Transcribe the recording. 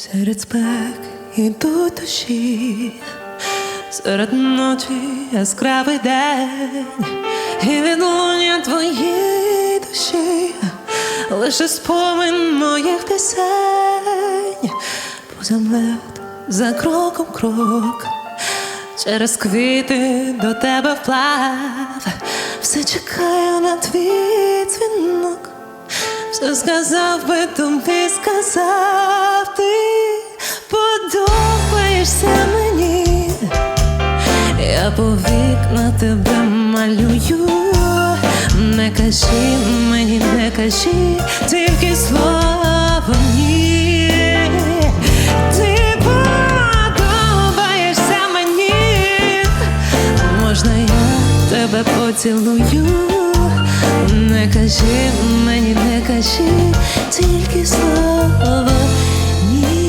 Серед спек ідуть душі, серед ночі яскравий день, і відлуння твоєї душі, лише спомин моїх пісень, поза млет за кроком крок, через квіти до тебе вплав, все чекаю на твій дзвінок. Все сказав би тобі, сказав по вікна тебе малюю, не кажи мені, не кажи, тільки слова ні. Ти подобаєшся мені, можна я тебе поцілую, не кажи мені, не кажи, тільки слова.